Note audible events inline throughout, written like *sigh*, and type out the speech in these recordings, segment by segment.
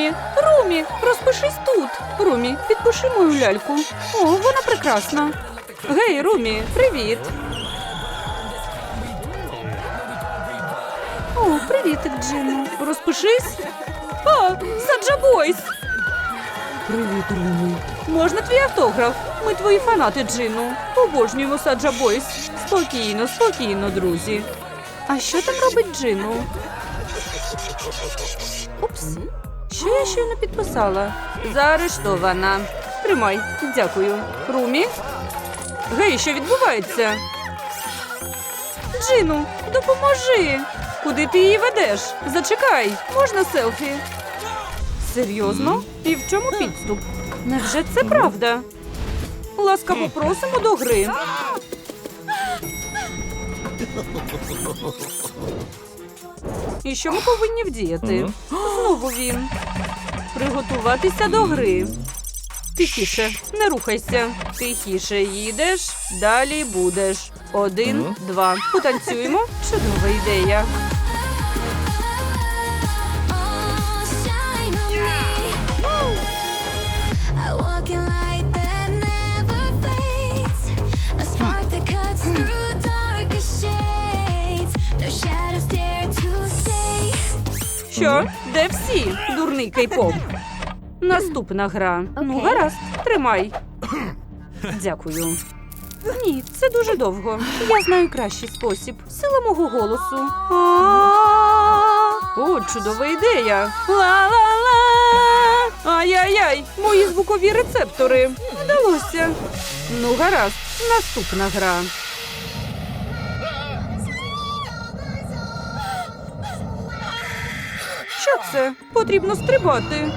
Румі, Румі, розпишись тут. Румі, підпиши мою ляльку. О, вона прекрасна. Гей, Румі, привіт. О, привітик, Джину. Розпишись. О, Саджа Бойс. Привіт, Румі. Можна твій автограф? Ми твої фанати, Джину. Обожнюємо Саджа Бойс. Спокійно, спокійно, друзі. А що там робить Джину? Упс. Що я щойно підписала? Заарештована. Тримай, дякую. Румі? Гей, що відбувається? Джину, допоможи. Куди ти її ведеш? Зачекай, можна селфі? Серйозно? І в чому підступ? Невже це правда? Ласкаво просимо до гри. І що ми повинні вдіяти? Знову він. Приготуватися до гри. Тихіше, не рухайся. Тихіше їдеш, далі будеш. Один, два. Потанцюємо. Чудова ідея. Що? Де всі? Дурний кей-поп. Наступна гра. Ну, гаразд, тримай. Дякую. Ні, це дуже довго. Я знаю кращий спосіб. Сила мого голосу. О, чудова ідея. Ла-ла-ла. Ай-яй-яй, мої звукові рецептори. Вдалося. Ну, гаразд, наступна гра. Це? Потрібно стрибати.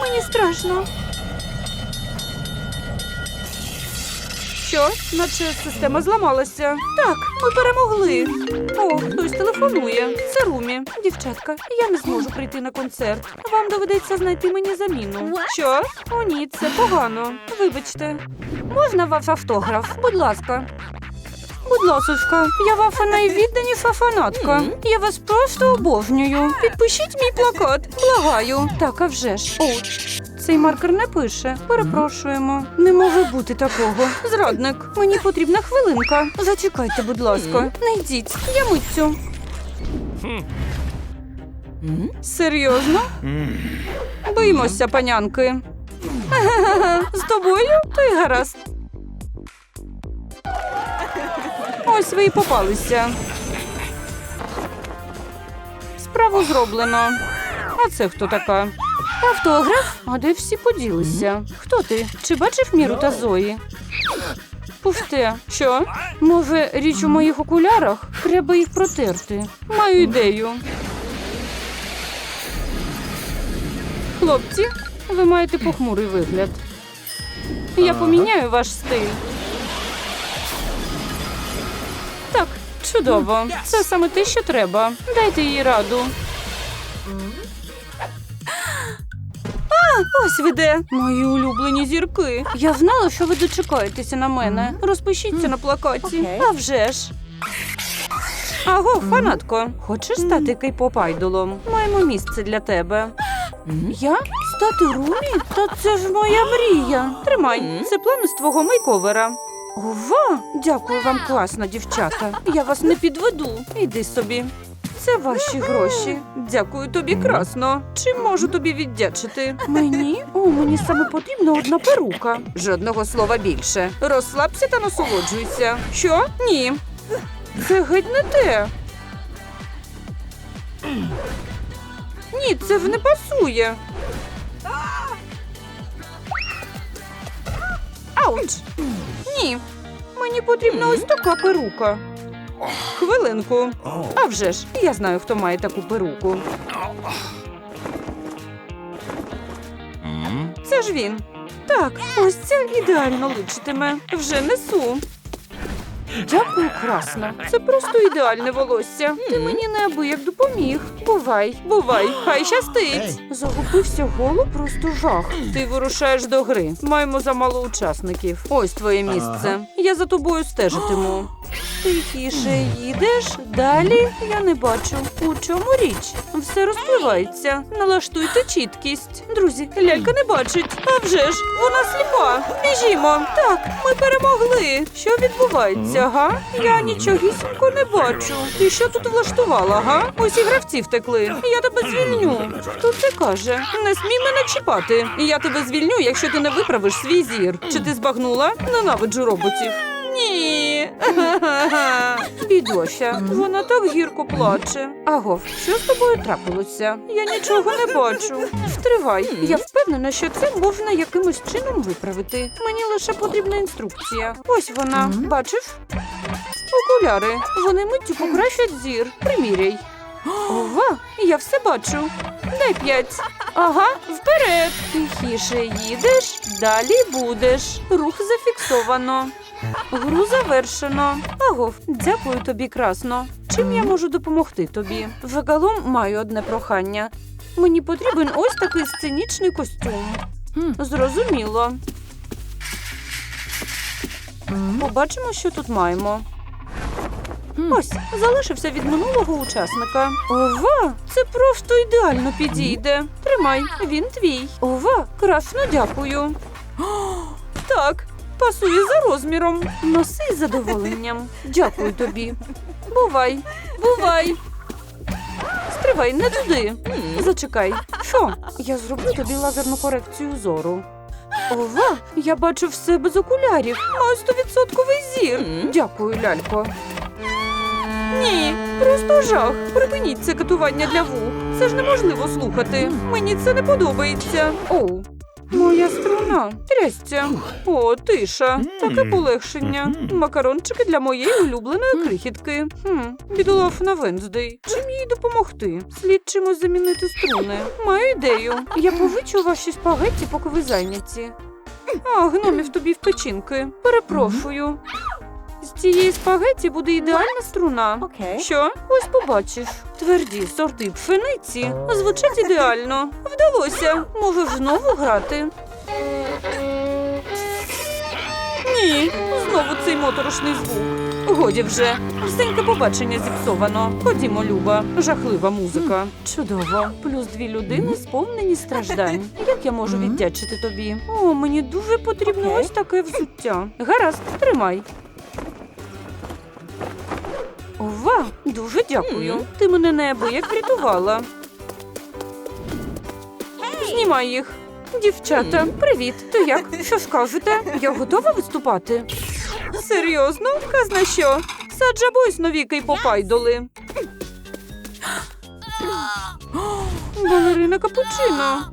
Мені страшно. Що? Наче система зламалася. Так, ми перемогли. О, хтось телефонує. Це Румі. Дівчатка, я не зможу прийти на концерт. Вам доведеться знайти мені заміну. Що? О, ні, це погано. Вибачте. Можна ваш автограф? Будь ласка. Будь ласочка, я ваша найвідданіша фанатка. Я вас просто обожнюю. Підпишіть мій плакат. Благаю. Так, а вже ж. О, цей маркер не пише. Перепрошуємо. Не може бути такого. Зрадник, мені потрібна хвилинка. Зачекайте, будь ласка. Не йдіть, я митцю. Серйозно? Боїмося, панянки. *laughs* З тобою? То й гаразд. Ось ви і попалися. Справу зроблено. А це хто така? Автограф? А де всі поділися? Хто ти? Чи бачив Міру та Зої? Пусте. Що? Може, річ у моїх окулярах? Треба їх протерти. Маю ідею. Хлопці, ви маєте похмурий вигляд. Я поміняю ваш стиль. Чудово. Це саме те, що треба. Дайте їй раду. А, ось ви де. Мої улюблені зірки. Я знала, що ви дочекаєтеся на мене. Розпишіться на плакаті. А вже ж. Аго, фанатко, хочеш стати кей-поп айдолом? Маємо місце для тебе. Я? Стати Румі? Та це ж моя мрія. Тримай, це план з твого мейковера. Ова! Дякую вам класно, дівчата. Я вас не підведу. Іди собі. Це ваші гроші. Дякую тобі красно. Чим можу тобі віддячити? Мені? О, мені саме потрібна одна перука. Жодного слова більше. Розслабся та насолоджуйся. Що? Ні. Це геть не те. Ні, це в не пасує. Ауч! Ні. Мені потрібна ось така перука. Хвилинку. А вже ж, я знаю, хто має таку перуку. Це ж він. Так, ось це ідеально личитиме. Вже несу. Дякую, красно. Це просто ідеальне волосся. Ти мені неабияк допоміг. Бувай, бувай, хай щастить. Загубився голуб, просто жах. Ти вирушаєш до гри. Маємо замало учасників. Ось твоє місце. Я за тобою стежитиму. *gasps* Тихіше їдеш, далі я не бачу. У чому річ? Все розпливається. Налаштуйте чіткість. Друзі, лялька не бачить. А вже ж, вона сліпа. Біжімо. Так, ми перемогли. Що відбувається, га? Я нічогісінько не бачу. Ти що тут влаштувала, га? Усі гравці втекли. Я тебе звільню. Хто це каже? Не смій мене чіпати. Я тебе звільню, якщо ти не виправиш свій зір. Чи ти збагнула? Ненавиджу роботів. Ні. *laughs* Бідося, вона так гірко плаче. Агов, що з тобою трапилося? Я нічого не бачу. Втривай. Я впевнена, що це можна якимось чином виправити. Мені лише потрібна інструкція. Ось вона. Бачив? Окуляри. Вони миттю покращать зір. Приміряй. Ова, я все бачу. Дай п'ять. Ага, вперед. Тихіше їдеш, далі будеш. Рух зафіксовано. Гру завершено. Агов, дякую тобі красно. Чим я можу допомогти тобі? Загалом маю одне прохання. Мені потрібен ось такий сценічний костюм. Зрозуміло. Побачимо, що тут маємо. Ось, залишився від минулого учасника. Ова, це просто ідеально підійде. Тримай, він твій. Ова, красно дякую. *gasps* Так, пасує за розміром. Носи з задоволенням. Дякую тобі. Бувай, бувай. Стривай, не туди. Зачекай. Що? Я зроблю тобі лазерну корекцію зору. Ова, я бачу все без окулярів. Маю стовідсотковий зір. Дякую, лялько. Ні, просто жах. Припиніть це катування для вух. Це ж неможливо слухати. Мені це не подобається. Оу. Моя струна трясця. О, тиша. Таке полегшення. Макарончики для моєї улюбленої крихітки. Хм, бідолафна Венздей. Чим їй допомогти? Слід чимось замінити струни. Маю ідею. Я повичу ваші спагетті, поки ви зайняті. А, гномів тобі в печінки. Перепрошую. З цієї спагеті буде ідеальна струна. Окей. Що? Ось побачиш. Тверді сорти пшениці звучать ідеально. Вдалося. Можеш знову грати. Ні, знову цей моторошний звук. Годі вже. Всеньке побачення зіпсовано. Ходімо, Люба. Жахлива музика. Чудово. Плюс дві людини сповнені страждань. Як я можу віддячити тобі? О, мені дуже потрібно ось таке взуття. Гаразд, тримай. Дуже дякую. Ти мене неабияк врятувала. Знімай їх. Дівчата, привіт. То як? Що скажете? Я готова виступати? Серйозно? Казна що? Саджа бойс нові кейпопайдоли. Балерина капучино.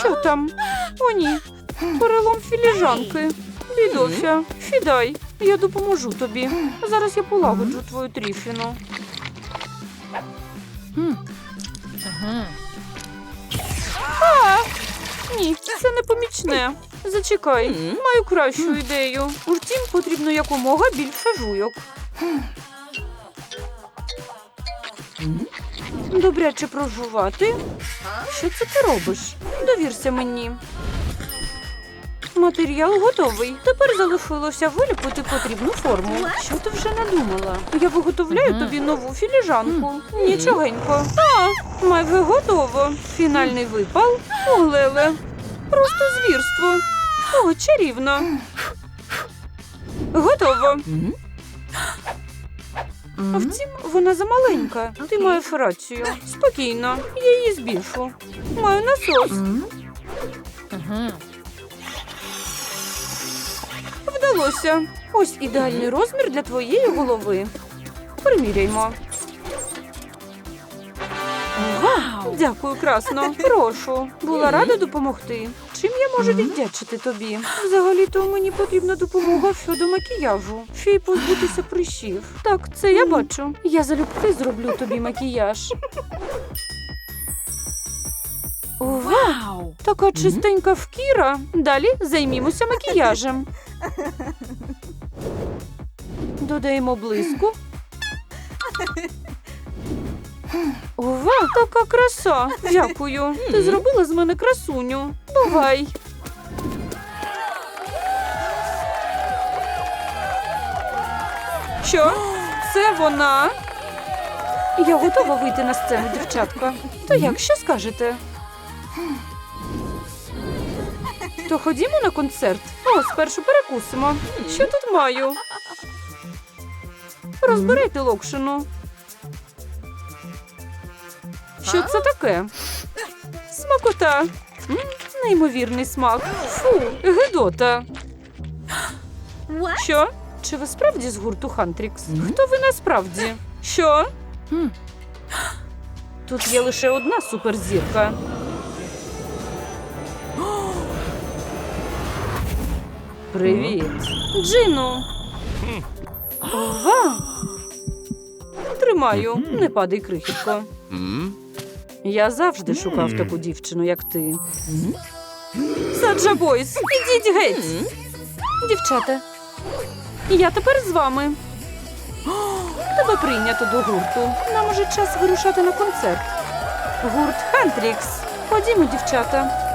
Що там? О, ні. Перелом філіжанки. Бідося, сідай. Я допоможу тобі. Зараз я полагоджу твою тріфіну. А! Ні, це не помічне. Зачекай, маю кращу ідею. Втім, потрібно якомога більше жуйок. Добряче прожувати. Що це ти робиш? Довірся мені. Матеріал готовий. Тепер залишилося виліпити потрібну форму. Що ти вже надумала? Я виготовляю тобі нову філіжанку. Нічогенько. А, майже готово. Фінальний випал. Олеле. Просто звірство. О, чарівно. Готово. Втім, вона замаленька. Ти маєш рацію. Спокійно, я її збільшу. Маю насос. Вдалося. Ось ідеальний розмір для твоєї голови. Приміряймо. Ова! Дякую, красно. Прошу. Була рада допомогти. Чим я можу віддячити тобі? Взагалі-то мені потрібна допомога щодо макіяжу. Ще й позбутися прищів. Так, це я бачу. Я залюбки зроблю тобі макіяж. Ова! Така чистенька шкіра. Далі займімося *laughs* макіяжем. Додаємо блиску. Ова, така краса. Дякую. Ти зробила з мене красуню. Бувай. Що? Це вона? Я готова вийти на сцену, дівчатка. То як, що скажете? То ходімо на концерт. О, спершу перекусимо. Що тут маю? Розберете локшину. Що це таке? Смакота. М, неймовірний смак. Фу, гидота. Що? Чи ви справді з гурту Хантрікс? Хто ви насправді? Що? Тут є лише одна суперзірка. Привіт. Джину. Ова. Тримаю, не падай крихітко. Я завжди шукав таку дівчину, як ти. Саджа Бойс, ідіть геть. Дівчата, я тепер з вами. Тебе прийнято до гурту. Нам уже час вирушати на концерт. Гурт Хантрікс. Ходімо, дівчата.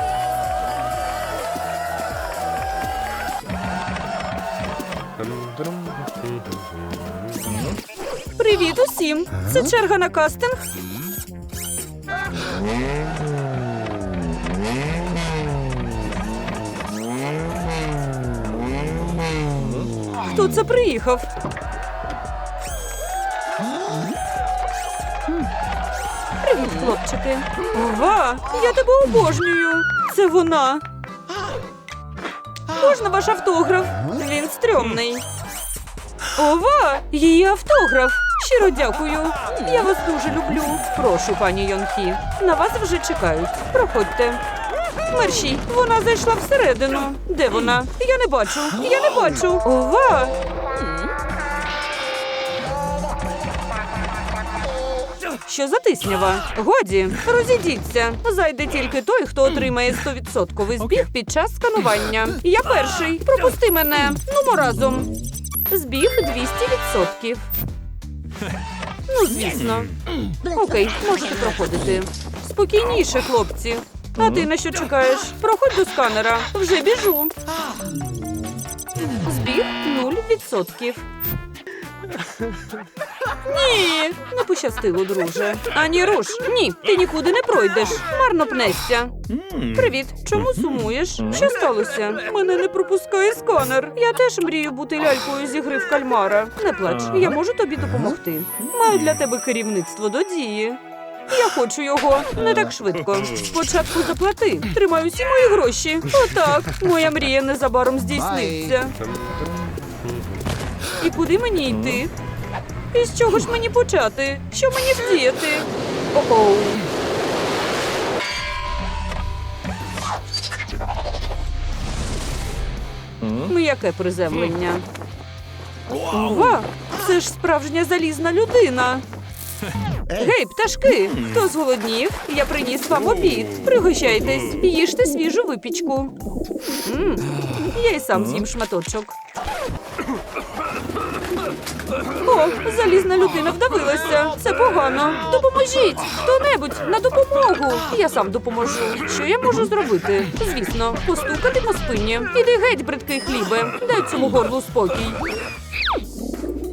Привіт усім! Це черга на кастинг. Хто це приїхав? Привіт, хлопчики. Ова, я тебе обожнюю. Це вона. Можна ваш автограф? Він стрьомний. Ова, її автограф. Щиро дякую. Я вас дуже люблю. Прошу, пані Йонхі. На вас вже чекають. Проходьте. Мерші, вона зайшла всередину. Де вона? Я не бачу. Я не бачу. Ова. Що за тиснява? Годі, розійдіться. Зайде тільки той, хто отримає 100% збіг під час сканування. Я перший. Пропусти мене. Нумо разом. Збіг 200%. Ну, звісно. Окей, можете проходити. Спокійніше, хлопці. А ти на що чекаєш? Проходь до сканера. Вже біжу. Збіг 0%. Ні, не пощастило, друже. Ані руш. Ні, ти нікуди не пройдеш. Марно пнешся. Привіт, чому сумуєш? Що сталося? Мене не пропускає сканер. Я теж мрію бути лялькою зі гри в кальмара. Не плач, я можу тобі допомогти. Маю для тебе керівництво до дії. Я хочу його не так швидко. Спочатку заплати. Тримай усі мої гроші. Отак. Моя мрія незабаром здійсниться. І куди мені йти? І з чого ж мені почати? Що мені вдіяти? О-оу. М'яке приземлення. Ова! Це ж справжня залізна людина. Гей, пташки! Хто зголоднів? Я приніс вам обід. Пригощайтесь, їжте свіжу випічку. М, Я й сам з'їм шматочок. О, залізна людина вдавилася. Це погано. Допоможіть! Хто-небудь на допомогу. Я сам допоможу. Що я можу зробити? Звісно, постукати по спині. Іди геть, бридкий хлібе. Дай цьому горлу спокій.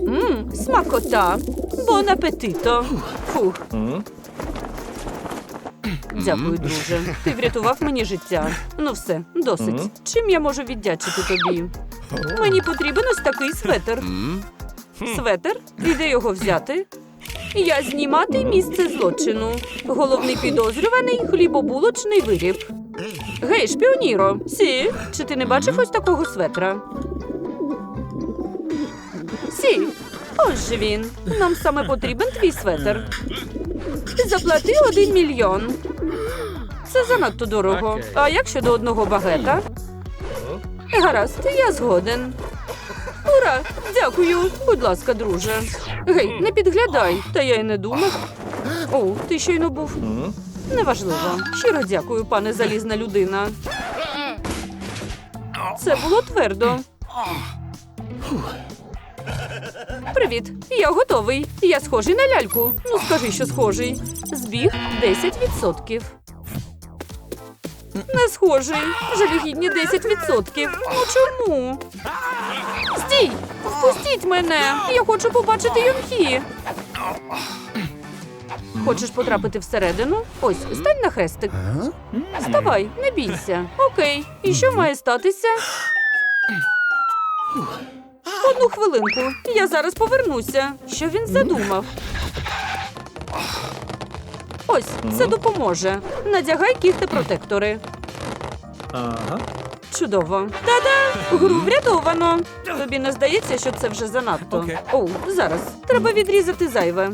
Мм, смакота. Бон апетито. Фух. Дякую, друже. Ти врятував мені життя. Ну все, досить. Чим я можу віддячити тобі? Мені потрібен ось такий светр. Светер? І де його взяти? Я знімати місце злочину. Головний підозрюваний хлібобулочний виріб. Гей, шпіоніро, сі, чи ти не бачив ось такого светра? Сі, ось же він. Нам саме потрібен твій светр. Заплати один мільйон. Це занадто дорого. А як щодо одного багета? Гаразд, я згоден. Ура! Дякую. Будь ласка, друже. Гей, не підглядай, та я й не думав. О, ти щойно був. Неважливо. Щиро дякую, пане залізна людина. Це було твердо. Привіт, я готовий. Я схожий на ляльку. Ну скажи, що схожий. Збіг 10%. Не схожий. Жалюгідні 10%. Ну чому? Стій! Впустіть мене! Я хочу побачити юнхі. Хочеш потрапити всередину? Ось, стань на хрестик. Вставай, не бійся. Окей. І що має статися? Одну хвилинку. Я зараз повернуся. Що він задумав? Ось, це допоможе. Надягай кіхти-протектори. Ага. Чудово. Та-да! Гру врятовано. Тобі не здається, що це вже занадто. Оу, зараз. Треба відрізати зайве.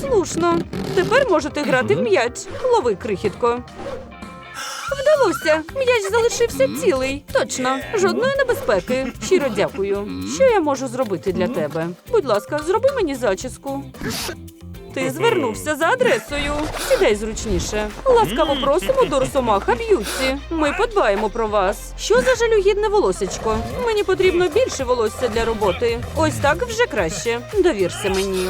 Слушно. Тепер можете грати в м'яч. Лови, крихітко. Вдалося. М'яч залишився цілий. Точно, жодної небезпеки. Щиро дякую. Що я можу зробити для тебе? Будь ласка, зроби мені зачіску. Ти звернувся за адресою. Сідай зручніше. Ласкаво просимо до Росомаха Б'юті. Ми подбаємо про вас. Що за жалюгідне волосечко? Мені потрібно більше волосся для роботи. Ось так вже краще. Довірся мені.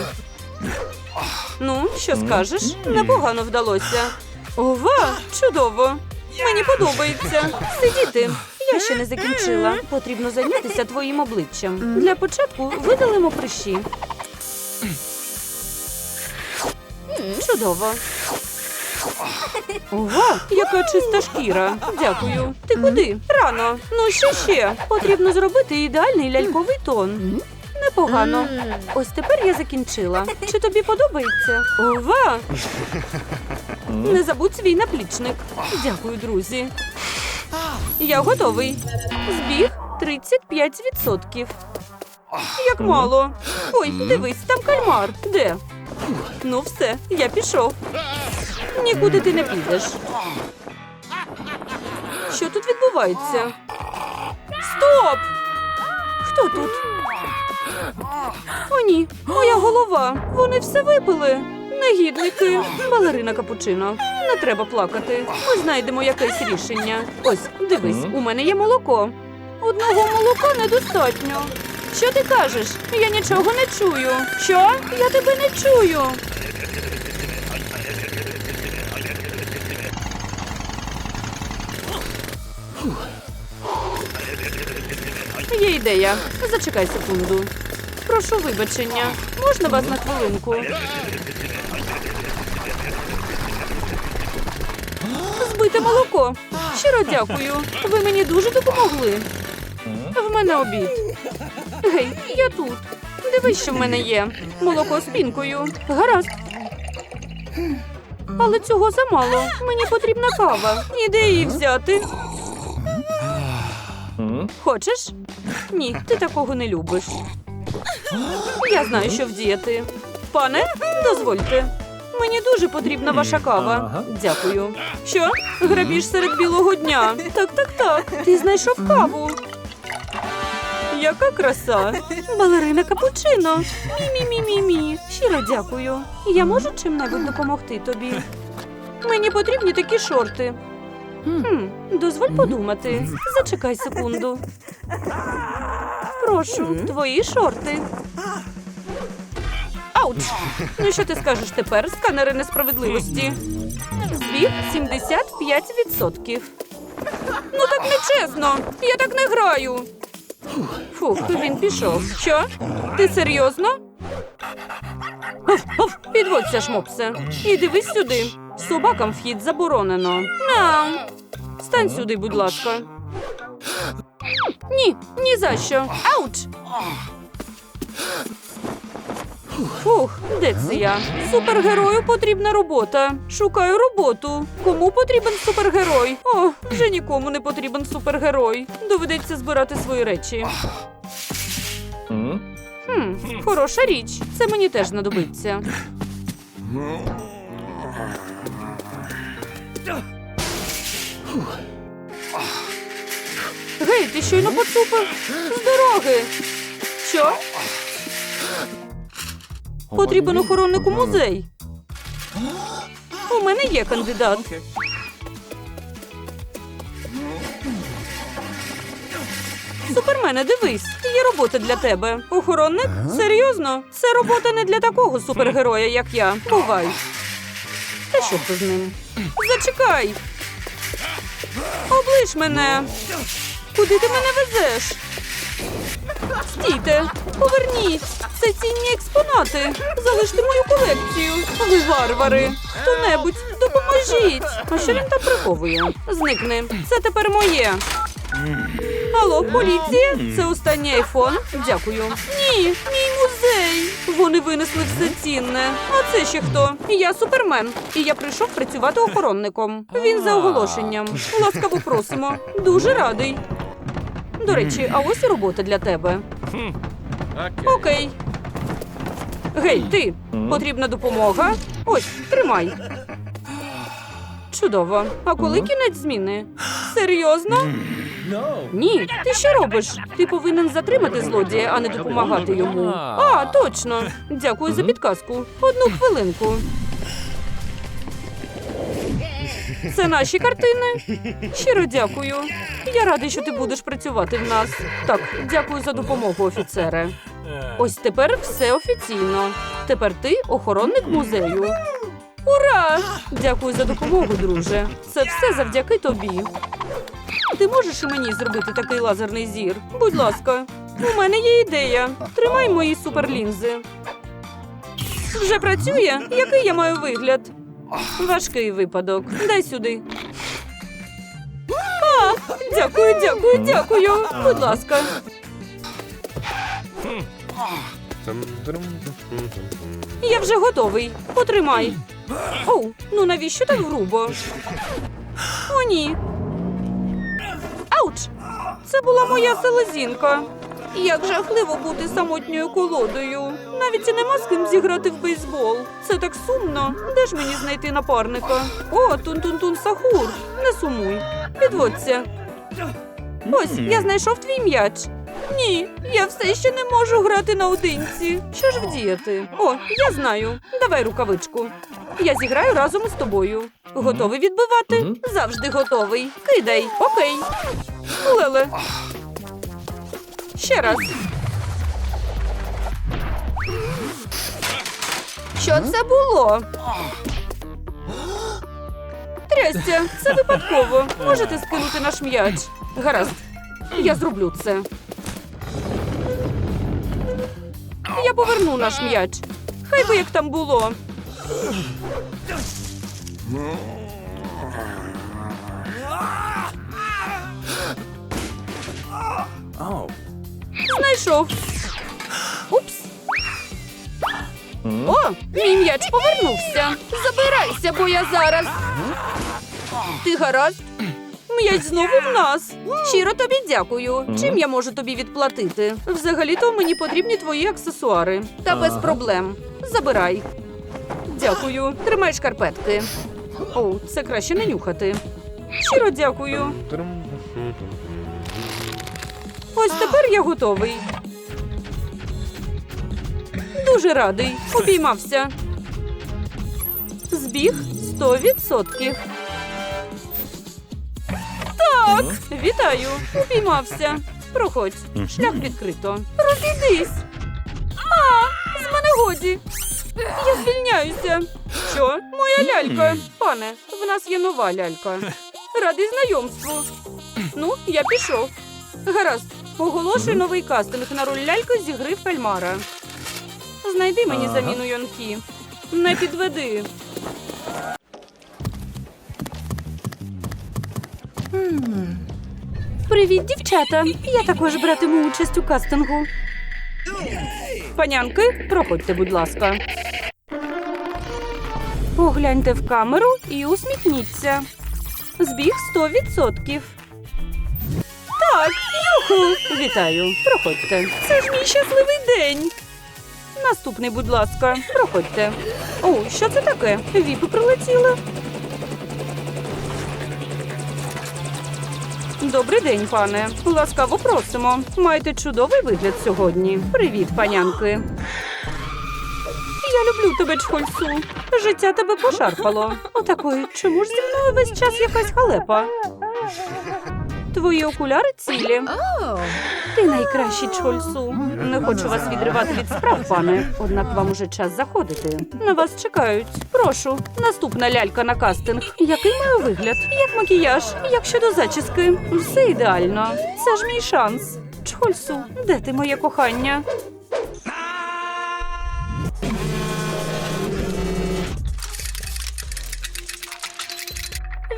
Ну, що скажеш? Непогано вдалося. Ова, чудово. Мені подобається. Сидіти. Я ще не закінчила. Потрібно зайнятися твоїм обличчям. Для початку видалимо прищі. Чудово. Ого, яка чиста шкіра. Дякую. Ти куди? Рано. Ну ще ще. Потрібно зробити ідеальний ляльковий тон. Непогано. Ось тепер я закінчила. Чи тобі подобається? Ова! Не забудь свій наплічник. Дякую, друзі. Я готовий. Збіг 35%. Як мало. Ой, дивись, там кальмар. Де? Ну, все, я пішов. Нікуди ти не підеш. Що тут відбувається? Стоп! Хто тут? О, ні, моя голова. Вони все випили. Негідники. Балерина капучино. Не треба плакати. Ми знайдемо якесь рішення. Ось, дивись, у мене є молоко. Одного молока недостатньо. Що ти кажеш? Я нічого не чую. Що? Я тебе не чую. Є ідея. Зачекай секунду. Прошу вибачення. Можна вас на хвилинку? Збите молоко. Щиро дякую. Ви мені дуже допомогли. В мене обід. Гей, я тут. Дивись, що в мене є. Молоко з пінкою. Гаразд. Але цього замало. Мені потрібна кава. Іде її взяти. Хочеш? Ні, ти такого не любиш. Я знаю, що вдіяти. Пане, дозвольте. Мені дуже потрібна ваша кава. Дякую. Що? Грабіж серед білого дня. Так, так, так. Ти знайшов каву. Яка краса! Балерина капучино. Мі-мі-мі-мі-мі. Щиро дякую. Я можу чим-небудь допомогти тобі. Мені потрібні такі шорти. Хм, дозволь подумати. Зачекай секунду. Прошу, твої шорти. Ауч! Ну що ти скажеш тепер, сканери несправедливості? Збіг 75%. Ну так нечесно. Я так не граю. Фух, він пішов. Що? Ти серйозно? Підводься, шмопсе. І дивись сюди. Собакам вхід заборонено. Мяу. Стань сюди, будь ласка. Ні, ні за що. Ауч! Фух, де це я? Супергерою потрібна робота. Шукаю роботу. Кому потрібен супергерой? О, вже нікому не потрібен супергерой. Доведеться збирати свої речі. Хм, хороша річ. Це мені теж знадобиться. Гей, ти щойно поцупив з дороги. Що? Потрібен охоронник у музей. У мене є кандидат. Супермене, дивись, є робота для тебе. Охоронник? Серйозно? Це робота не для такого супергероя, як я. Бувай. Та що ти з ним? Зачекай. Облиш мене. Куди ти мене везеш? Стійте, поверніть. Це цінні експонати. Залиште мою колекцію. Ви варвари. Хто-небудь, допоможіть. А що він там приховує? Зникни. Це тепер моє. Алло, поліція? Це останній айфон? Дякую. Ні, мій музей. Вони винесли все цінне. А це ще хто? Я супермен. І я прийшов працювати охоронником. Він за оголошенням. Ласкаво просимо. Дуже радий. До речі, а ось і робота для тебе. Окей. Гей, ти. Потрібна допомога? Ось, тримай. Чудово. А коли кінець зміни? Серйозно? Ні, ти що робиш? Ти повинен затримати злодія, а не допомагати йому. А, точно. Дякую за підказку. Одну хвилинку. Це наші картини. Щиро дякую. Я радий, що ти будеш працювати в нас. Так, дякую за допомогу, офіцере. Ось тепер все офіційно. Тепер ти охоронник музею. Ура! Дякую за допомогу, друже. Це все завдяки тобі. Ти можеш і мені зробити такий лазерний зір? Будь ласка, у мене є ідея. Тримай мої суперлінзи. Вже працює? Який я маю вигляд? Важкий випадок. Дай сюди. А, дякую, дякую, дякую. Будь ласка. Я вже готовий. Потримай. Оу, ну навіщо так грубо? О, ні. Ауч! Це була моя селезінка. Як жахливо бути самотньою колодою. Навіть і нема з ким зіграти в бейсбол. Це так сумно. Де ж мені знайти напарника? О, тун-тун-тун сахур. Не сумуй. Підводься. Ось, я знайшов твій м'яч. Ні, я все ще не можу грати наодинці. Що ж вдіяти? О, я знаю. Давай рукавичку. Я зіграю разом з тобою. Готовий відбивати? Завжди готовий. Кидай. Окей. Леле. Ще раз. Що це було? Трястя, це випадково. Можете скинути наш м'яч. Гаразд. Я зроблю це. Я поверну наш м'яч. Хай би як там було. Знайшов. Упс. О, мій м'яч повернувся. Забирайся, бо я зараз. Ти гаразд? М'яч знову в нас. Щиро тобі дякую. Чим я можу тобі відплатити? Взагалі-то мені потрібні твої аксесуари. Та без проблем. Забирай. Дякую. Тримай шкарпетки. О, це краще не нюхати. Щиро дякую. Ось тепер я готовий. Дуже радий. Обіймався. Збіг 100%. Так, вітаю. Обіймався. Проходь. Шлях відкрито. Розійдись. А, з мене годі. Я звільняюся. Що? Моя лялька. Пане, в нас є нова лялька. Радий знайомству. Ну, я пішов. Гаразд, оголошую новий кастинг на роль ляльки зі гри в кальмара. Знайди мені заміну Йонкі. Не підведи. Привіт, дівчата. Я також братиму участь у кастингу. Панянки, проходьте, будь ласка. Погляньте в камеру і усміхніться. Збіг 100%. Так, юху! Вітаю, проходьте. Це ж мій щасливий день. Наступний, будь ласка, проходьте. О, що це таке? Віпи прилетіли. Добрий день, пане. Ласкаво просимо. Маєте чудовий вигляд сьогодні. Привіт, панянки. Я люблю тебе, чхольцу. Життя тебе пошарпало. Отакої, чому ж зі мною весь час якась халепа? Твої окуляри цілі. Ти найкращий чхольцу. Не хочу вас відривати від справ, пане. Однак вам уже час заходити. На вас чекають. Прошу, наступна лялька на кастинг. Який маю вигляд? Як макіяж? Як щодо зачіски? Все ідеально. Це ж мій шанс. Чхольсу, де ти моє кохання?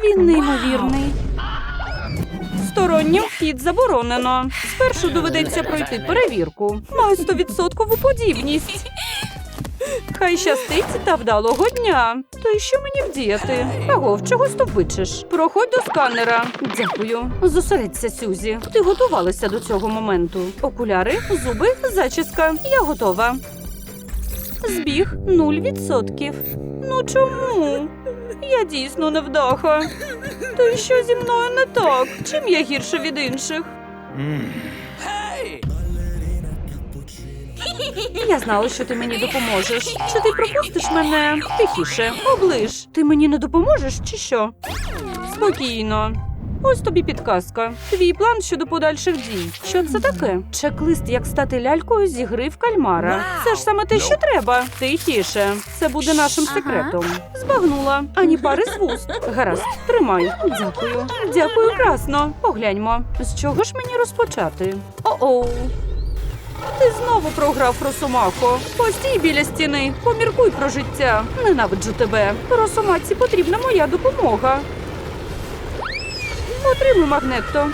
Він неймовірний. Стороннім вхід заборонено. Спершу доведеться пройти перевірку. Маю стовідсоткову подібність. Хай щастить та вдалого дня. То й що мені вдіяти? Агов, чого стовбичиш? Проходь до сканера. Дякую. Зосередься, Сюзі. Ти готувалася до цього моменту. Окуляри, зуби, зачіска. Я готова. Збіг 0%. Ну чому? Я дійсно невдаха. То й що зі мною не так? Чим я гірше від інших? Я знала, що ти мені допоможеш. Чи ти пропустиш мене? Тихіше, оближ. Ти мені не допоможеш, чи що? Спокійно. Ось тобі підказка. Твій план щодо подальших дій. Що це таке? Чек-лист, як стати лялькою з ігри в кальмара. Це ж саме те, що треба. Тихіше. Це буде нашим секретом. Збагнула. Ані пари з вуст. Гаразд, тримай. Дякую. Дякую, красно. Погляньмо. З чого ж мені розпочати? О-оу. Ти знову програв Росомахо. Постій біля стіни, поміркуй про життя. Ненавиджу тебе. Росомаці потрібна моя допомога. Отримуй магнетто.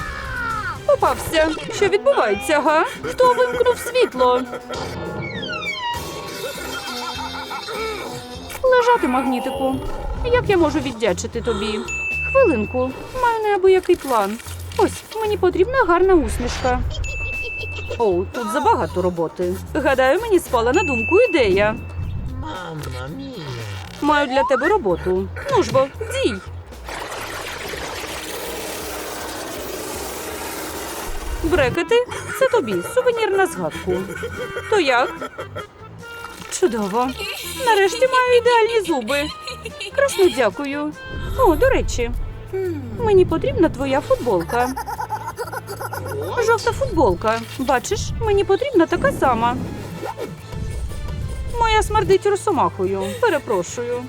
Попався. Що відбувається, га? Хто вимкнув світло? Лежати, магнітику. Як я можу віддячити тобі? Хвилинку, маю неабиякий план. Ось, мені потрібна гарна усмішка. Оу, тут забагато роботи. Гадаю, мені спала на думку ідея. Маю для тебе роботу. Ну ж бо, дій. Брекети, це тобі сувенір на згадку. То як? Чудово. Нарешті маю ідеальні зуби. Красно дякую. О, до речі, мені потрібна твоя футболка. Жовта футболка. Бачиш, мені потрібна така сама. Моя смердить росомахою. Перепрошую.